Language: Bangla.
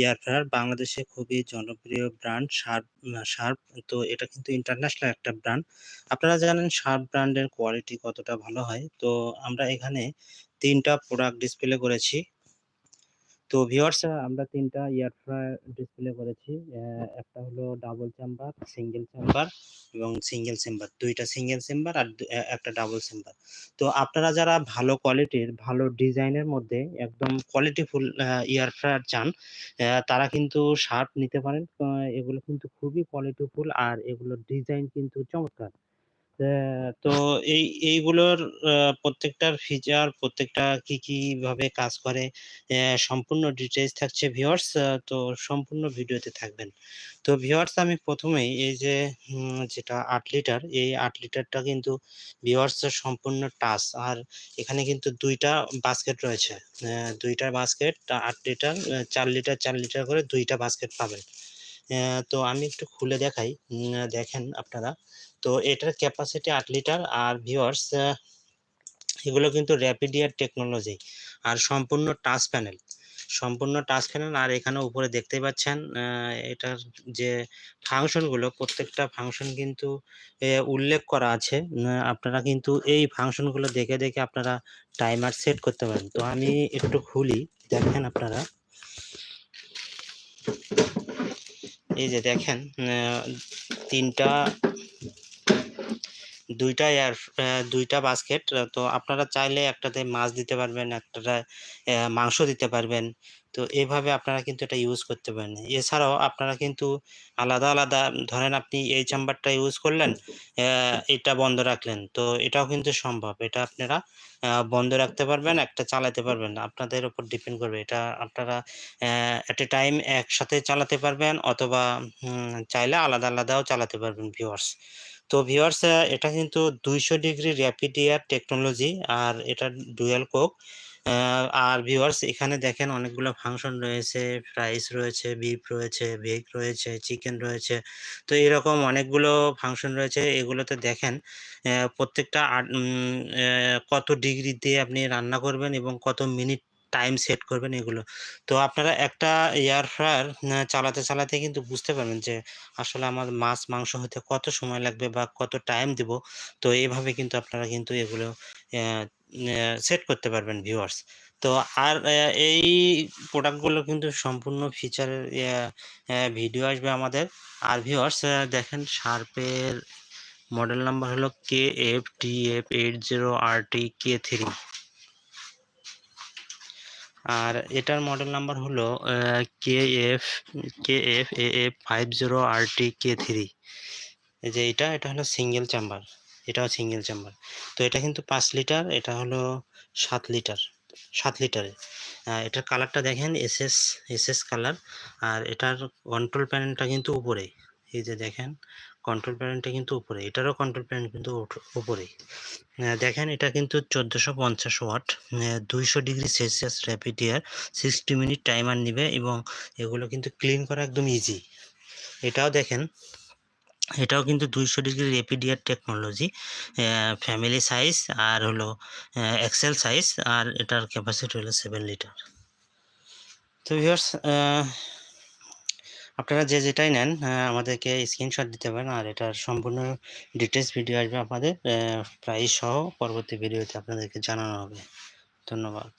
এয়ার বাংলাদেশে খুবই জনপ্রিয় ব্র্যান্ড শার্প শার্প তো এটা কিন্তু ইন্টারন্যাশনাল একটা ব্র্যান্ড আপনারা জানেন শার্প ব্র্যান্ডের কোয়ালিটি কতটা ভালো হয়? তো আমরা এখানে তিনটা প্রোডাক্ট ডিসপ্লে করেছি। তো ভিউয়ার্স আমরা তিনটা ইয়ার ফ্রায়ার ডিসপ্লে করেছি। একটা হলো ডাবল চেম্বার সিঙ্গেল চেম্বার এবং সিঙ্গেল চেম্বার দুইটা সিঙ্গেল চেম্বার আর একটা ডাবল চেম্বার তো আপনারা যারা ভালো কোয়ালিটির ভালো ডিজাইনের মধ্যে একদম কোয়ালিটিফুল এয়ার ফ্রায়ার চান তারা কিন্তু শার্প নিতে পারেন। এগুলো কিন্তু খুবই কোয়ালিটিফুল আর এগুলোর ডিজাইন কিন্তু চমৎকার। তো এই এইগুলোর প্রত্যেকটার ফিচার প্রত্যেকটা কি, কি ভাবে কাজ করে সম্পূর্ণ ডিটেইলস থাকছে ভিউয়ার্স তো সম্পূর্ণ ভিডিওতে থাকবেন। তো ভিউয়ার্স আমি প্রথমেই এই যে যেটা আট লিটার এই আট লিটারটা কিন্তু ভিউয়ার্স সম্পূর্ণ টাচ আর এখানে কিন্তু দুইটা বাস্কেট রয়েছে। দুইটা বাস্কেট আট লিটার চার লিটার, চার লিটার করে দুইটা বাস্কেট পাবেন। তো আমি একটু খুলে দেখাই। দেখেন আপনারা। তো এটার ক্যাপাসিটি আট লিটার আর ভিওয়ার্স এগুলো কিন্তু র্যাপিডিয়ার টেকনোলজি আর সম্পূর্ণ টাচ প্যানেল সম্পূর্ণ টাচ প্যানেল আর এখানে উপরে দেখতে পাচ্ছেন এটার যে ফাংশনগুলো প্রত্যেকটা ফাংশন কিন্তু উল্লেখ করা আছে। আপনারা কিন্তু এই ফাংশনগুলো দেখে দেখে আপনারা টাইমার সেট করতে পারেন। তো আমি একটু খুলি, দেখেন আপনারা। এই যে দেখেন তিনটা দুইটা এয়ার দুইটা বাস্কেট তো আপনারা চাইলে একটাতে মাছ দিতে পারবেন, একটাতে মাংস দিতে পারবেন। তো এইভাবে আপনারা কিন্তু এটা ইউজ করতে পারেন। এছাড়াও আপনারা কিন্তু আলাদা আলাদা, ধরেন আপনি এই চেম্বারটা ইউজ করলেন এটা বন্ধ রাখলেন, তো এটাও কিন্তু সম্ভব। এটা আপনারা বন্ধ রাখতে পারবেন, একটা চালাতে পারবেন। আপনাদের উপর ডিপেন্ড করবে। এটা আপনারা এট এ টাইম একসাথে চালাতে পারবেন, অথবা চাইলে আলাদা, আলাদাও চালাতে পারবেন ভিউয়ার্স তো ভিওয়ার্স এটা কিন্তু দুইশো ডিগ্রি র্যাপিড এয়ার টেকনোলজি আর এটা ডুয়েল কোক আর ভিউয়ার্স এখানে দেখেন অনেকগুলো ফাংশন রয়েছে ফ্রাইস রয়েছে বিফ রয়েছে ভেগ রয়েছে চিকেন রয়েছে, তো এরকম অনেকগুলো ফাংশন রয়েছে, এগুলোতে দেখেন প্রত্যেকটা কত ডিগ্রি দিয়ে আপনি রান্না করবেন এবং কত মিনিট টাইম সেট করবেন এগুলো। তো আপনারা একটা এয়ার ফ্রায়ার চালাতে চালাতে কিন্তু বুঝতে পারবেন যে আসলে আমার মাছ, মাংস হতে কত সময় লাগবে বা কত টাইম দেব। তো এইভাবে কিন্তু আপনারা কিন্তু এগুলো সেট করতে পারবেন ভিউয়ার্স তো আর এই প্রোডাক্টগুলো কিন্তু সম্পূর্ণ ফিচারের ভিডিও আসবে আমাদের। আর ভিউয়ার্স দেখেন শার্পের মডেল নাম্বার হলো K F T F eight zero R T K three আর এটার মডেল নাম্বার হলো K F K F A F five zero R T K three এই যে এটা এটা হলো সিঙ্গেল চেম্বার এটাও সিঙ্গেল চেম্বার তো এটা কিন্তু পাঁচ লিটার এটা হলো সাত লিটার সাত লিটারে এটার কালারটা দেখেন S S S S colour আর এটার কন্ট্রোল প্যানেলটা কিন্তু উপরে। এই যে দেখেন কন্ট্রোল প্যানেলটা কিন্তু উপরে, এটারও কন্ট্রোল প্যানেল কিন্তু উপরেই দেখেন, এটা কিন্তু চোদ্দোশো পঞ্চাশ ওয়াট দুইশো degree Celsius rapid air sixty minute timer নেবে এবং এগুলো কিন্তু ক্লিন করা একদম ইজি এটাও দেখেন, এটাও কিন্তু দুইশো degree rapid air technology family size আর হলো এক্সেল সাইজ আর এটার ক্যাপাসিটি হলো সেভেন লিটার তো ভিউয়ার্স আপনারা যে যেটাই নেন আমাদেরকে স্ক্রিনশট দিতে পারেন। আর এটার সম্পূর্ণ ডিটেলস ভিডিও আসবে আপনাদের প্রাইস সহ পরবর্তী ভিডিওতে আপনাদেরকে জানানো হবে। ধন্যবাদ।